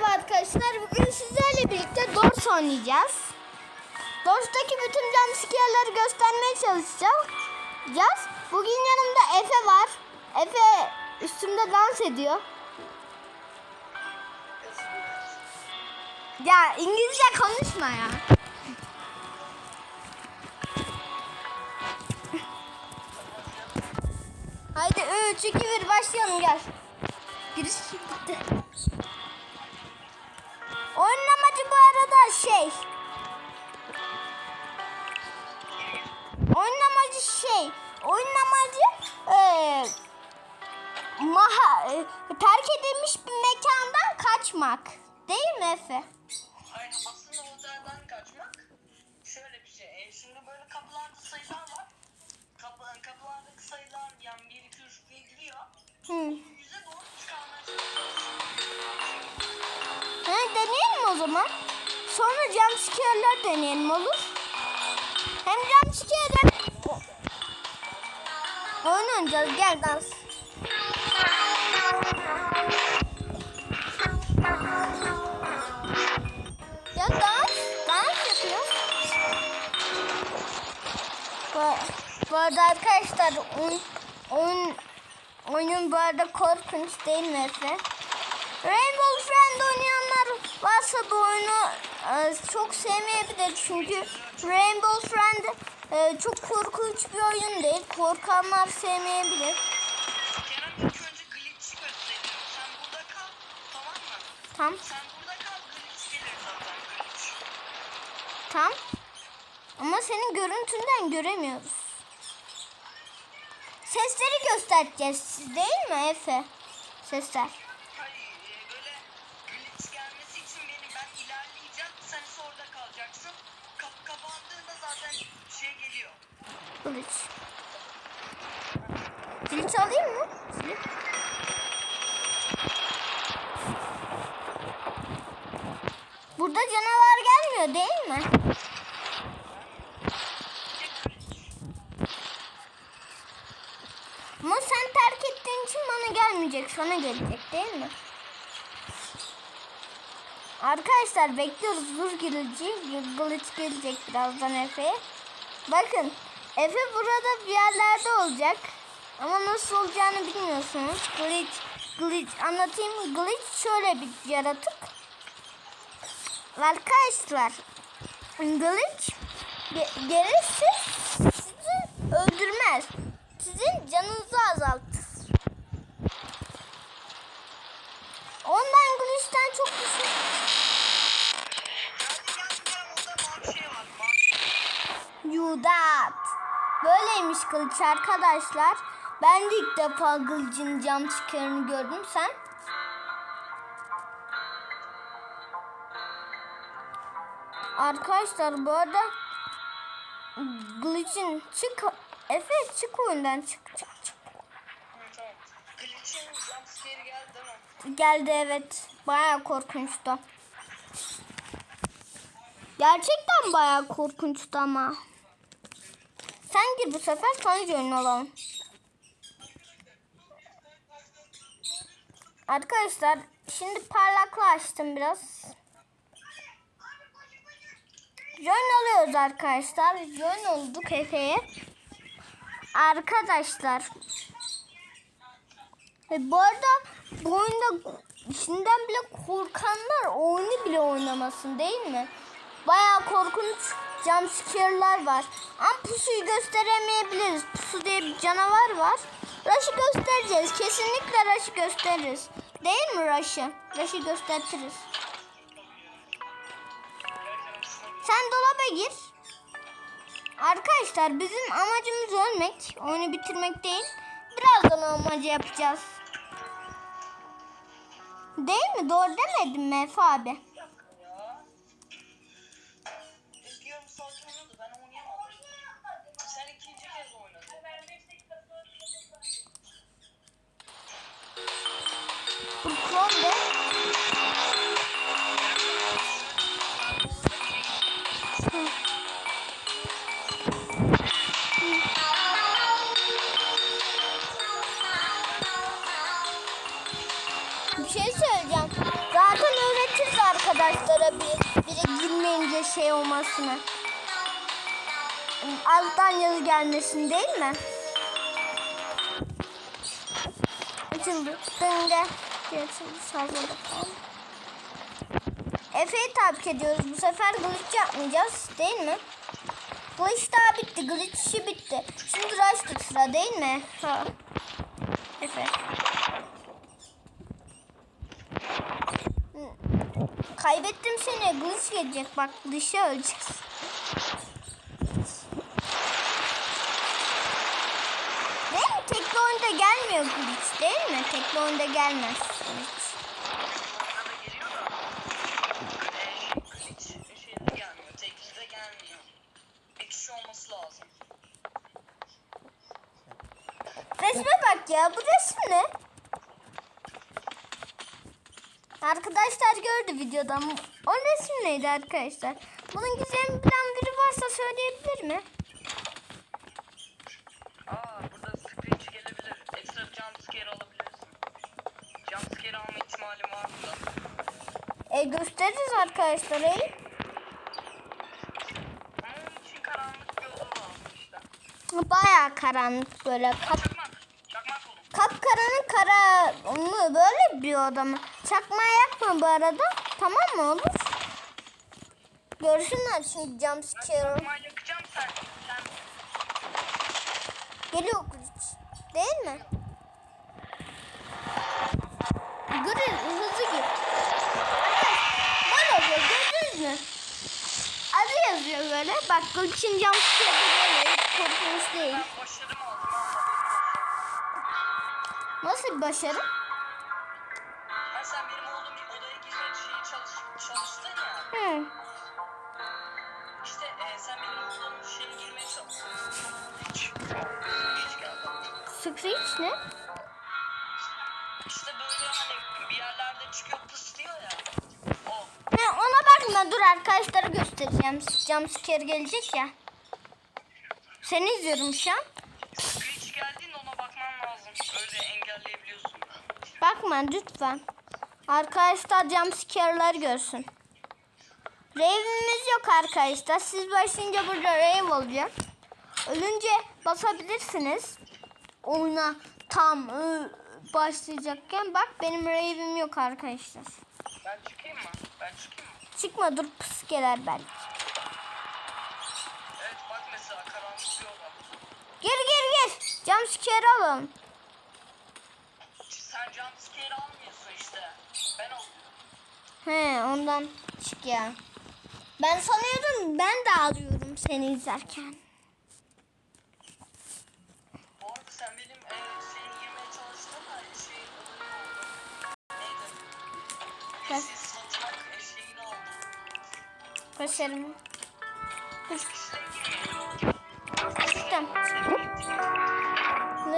Merhaba arkadaşlar. Bugün sizlerle birlikte Dors oynayacağız. Dors'taki bütün jumpscare'ları göstermeye çalışacağız. Bugün yanımda Efe var. Efe üstümde dans ediyor. Ya İngilizce konuşma ya. Haydi 3, 2, 1 başlayalım gel. Giriş bitti. Oyun amacı bu arada şey. Oyun amacı şey. Oyun amacı eee maha, e, terk edilmiş bir mekandan kaçmak. Değil mi Efe? Hayır aslında otelden kaçmak şöyle bir şey. E, şimdi böyle kapılarda sayılar var. Kapı, kapılardaki sayılar yani 1, 2, 3 diye gidiyor. Hı. Yüze doğru çıkarmaya çalışıyoruz. Deneyelim o zaman. Sonra jumpscare'lar deneyelim olur. Hem jumpscare hem... Oyun oynayacağız gel dans. Ya dans, dans yapıyoruz. Bu, bu arada arkadaşlar oyun, oyun, oyunun bu arada korkunç değil mi Efe? Rainbow Friend oynayanlar varsa bu oyunu e, çok sevmeyebilir çünkü Rainbow Friend e, çok korkunç bir oyun değil. Korkanlar sevmeyebilir. Kerem ilk önce glitch'i gösteriyorum. Sen burada kal tamam mı? Tam, Sen burada kal glitch gelir zaten glitch. Ama senin görüntünden göremiyoruz. Sesleri göstereceğiz değil mi Efe? Sesler. Orada kalacaksın. Kapı kapandığında zaten şey geliyor. Kılıç. Kılıç alayım mı? Burada canavar gelmiyor değil mi? Ama sen terk ettiğin için bana gelmeyecek, sana gelecek değil mi? Arkadaşlar bekliyoruz dur gelici. Glitch gelecek birazdan Efe'ye. Bakın Efe burada bir yerlerde olacak. Ama nasıl olacağını bilmiyorsunuz. Glitch, glitch anlatayım. Glitch şöyle bir yaratık. Arkadaşlar glitch ge- gelirse sizi öldürmez. Sizin canınızı azaltır. Ondan glitch'ten çok düşün. Yudat. Böyleymiş kılıç arkadaşlar. Ben de ilk defa kılıcın cam çıkarını gördüm sen. Arkadaşlar bu arada Glitch'in çık Efe çık oyundan çık çık çık. Geldi? Geldi evet. Baya korkunçtu. Gerçekten baya korkunçtu ama. Sen gir bu sefer sonucu ünlü olalım. Arkadaşlar şimdi parlaklığı açtım biraz. Join oluyoruz arkadaşlar. Join olduk Efe'ye. Arkadaşlar. Ve bu arada bu oyunda içinden bile korkanlar oyunu bile oynamasın değil mi? Bayağı korkunç jumpscare'lar var. Ama pusuyu gösteremeyebiliriz. Pusu diye bir canavar var. Rush'ı göstereceğiz. Kesinlikle Rush'ı gösteririz. Değil mi Rush'ı? Rush'ı gösteririz. Sen dolaba gir. Arkadaşlar bizim amacımız ölmek. Oyunu bitirmek değil. Birazdan amacı yapacağız. Değil mi? Doğru demedim mi Efe abi? Şey olmasını. Alttan yazı gelmesin değil mi? Dınga. Açıldı. Salladık. Efe'yi takip ediyoruz. Bu sefer glitch yapmayacağız değil mi? Glitch daha bitti. Glitch işi bitti. Şimdi Rush'tık sıra değil mi? Ha. Efe. Kaybettim seni. Glitch gelecek. Bak glitch'e öleceğiz. Değil mi? Tekli oyunda gelmiyor glitch değil mi? Tekli oyunda gelmez glitch. Bana da geliyor da. Ee, glitch şeyde gelmiyor. Tekli de gelmiyor. Bir kişi olması lazım. Resme bak ya. Bu resim ne? Arkadaşlar gördü videodan. O resim neydi arkadaşlar? Bunun gizemini bilen biri varsa söyleyebilir mi? Aa burada screech gelebilir. Ekstra jump scare alabilirsin. Jump scare alma ihtimalim var burada. E gösteririz arkadaşlar. E. Onun için karanlık bir oda lazım işte. Bayağı karanlık böyle. Kap, Çakmak. Çakmak bulun. kapkaranın kara böyle bir oda mı? Çakma yakma bu arada. Tamam mı olur? Görsünler şimdi jump scare. Çakmağı yakacağım sen. Sen Geliyor glitch. Değil mi? Grill hızlı gir. Böyle oluyor gördünüz mü? Adı yazıyor böyle. Bak glitch'in jump scare'ı böyle. Hiç korkunç değil. ben Nasıl başarı? Screech ne? İşte böyle hani bir yerlerde çıkıyor pıslıyor ya. O. He, ona bakma dur arkadaşlara göstereceğim. Jump scare gelecek ya. Seni izliyorum şu an. Screech geldiğinde ona bakman lazım. Öyle engelleyebiliyorsun. Bakma lütfen. Arkadaşlar jump scare'lar görsün. Rave'imiz yok arkadaşlar. Siz başlayınca burada rave olacak. Ölünce basabilirsiniz. Oyuna tam ı, başlayacakken. Bak benim rave'im yok arkadaşlar. Ben çıkayım mı? Ben çıkayım mı? Çıkma dur pıskeler belki. Evet bak mesela karanlık bir oda. Gir gir gir. Jump scare alın. Sen jump scare almıyorsun işte. Ben alıyorum. He ondan çık ya. Ben sanıyordum ben de alıyorum seni izlerken. Da girmedi girmedi. Çıktım.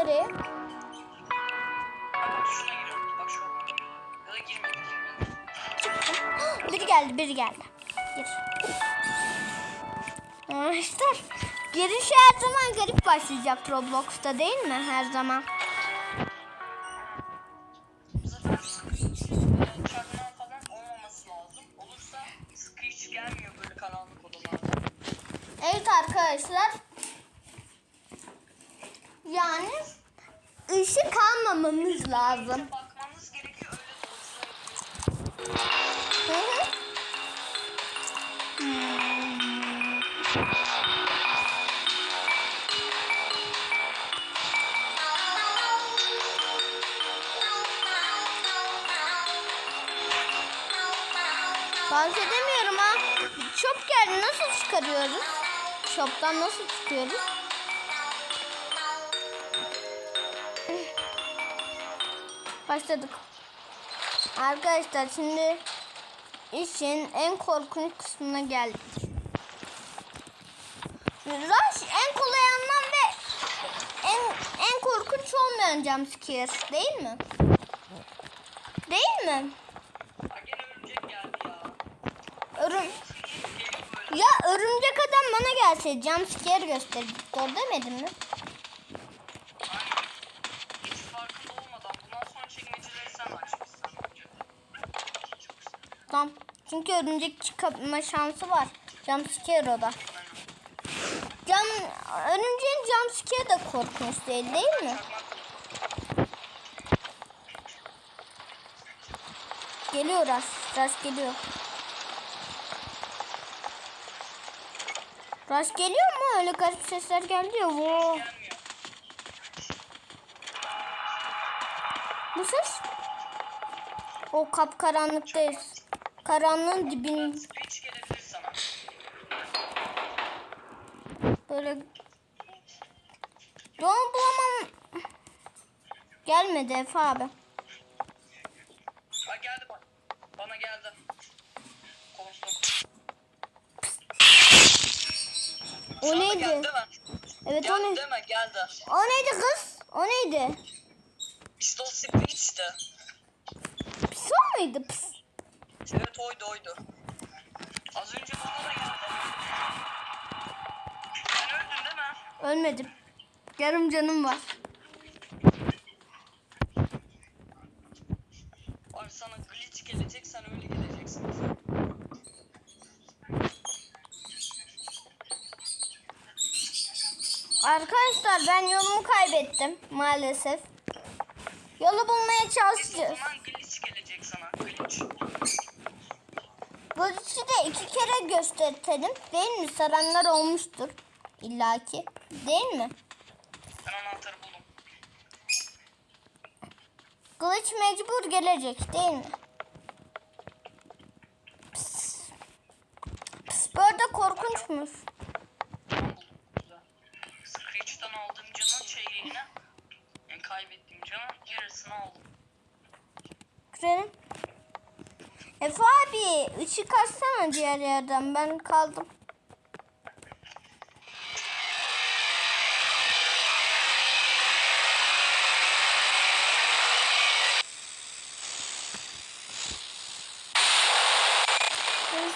Biri geldi biri geldi. Gir. Arkadaşlar giriş her zaman garip başlayacak Roblox'ta değil mi? Her zaman. Arkadaşlar. Yani ışık almamamız lazım. Bakmanız gerekiyor öyle Hı hı. Dans edemiyorum ha. Shop geldi. Nasıl çıkarıyoruz? Shop'tan nasıl çıkıyoruz? Başladık. Arkadaşlar şimdi işin en korkunç kısmına geldik. Rush en kolay anlam ve en en korkunç olmayan jumpscare değil mi? Değil mi? Örümcek geldi ya. Ya örümcek adam bana gelse jumpscare gösterir. Doğru demedim mi? Aynen. Hiç farkında olmadan bundan sonra çekmeceleri sen açmışsın. Çok güzel. Tam. Çünkü örümcek çıkma şansı var. Jumpscare o da. Cam, örümceğin jumpscare de korkunç değil değil mi? Geliyor Rush. Rush geliyor. Rush geliyor mu? Öyle garip sesler geldi ya. Wow. Bu ses? O kapkaranlıktayız. Karanlığın dibin böyle Doğum bulamam. Gelmedi Efe abi. Ha geldi bak. Bana geldi. Korktum. O Sana neydi? Geldi mi? Evet o Geldi neydi? değil mi? Geldi. O neydi kız? O neydi? O speech'ti. Pis o muydu? Pis. Evet oydu oydu. Az önce bana da geldi. Sen öldün değil mi? Ölmedim. Yarım canım var. Abi sana glitch gelecek sen öyle geleceksin. Arkadaşlar ben yolumu kaybettim maalesef. Yolu bulmaya çalışacağız. glitch gelecek sana. Glitch. Glitch'i de iki kere göstertelim. Değil mi? Saranlar olmuştur. illaki. Değil mi? Ben anahtarı buldum. Glitch mecbur gelecek değil mi? Pıs. Pıs, Böyle korkunçmuş. Abi ışık açsana diğer yerden. Ben kaldım.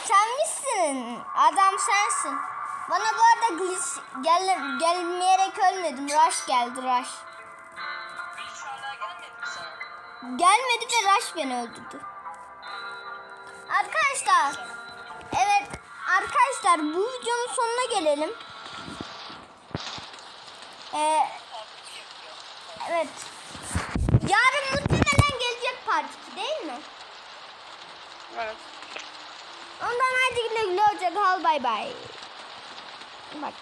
Sen misin? Adam sensin. Bana bu arada glitch gel gelmeyerek ölmedim. Rush geldi Rush. Gelmedi de Rush beni öldürdü. Arkadaşlar. Evet arkadaşlar bu videonun sonuna gelelim. Ee, evet. Yarın muhtemelen gelecek part 2 değil mi? Evet. Ondan hadi güle güle hoşça kal bay bay. Bak.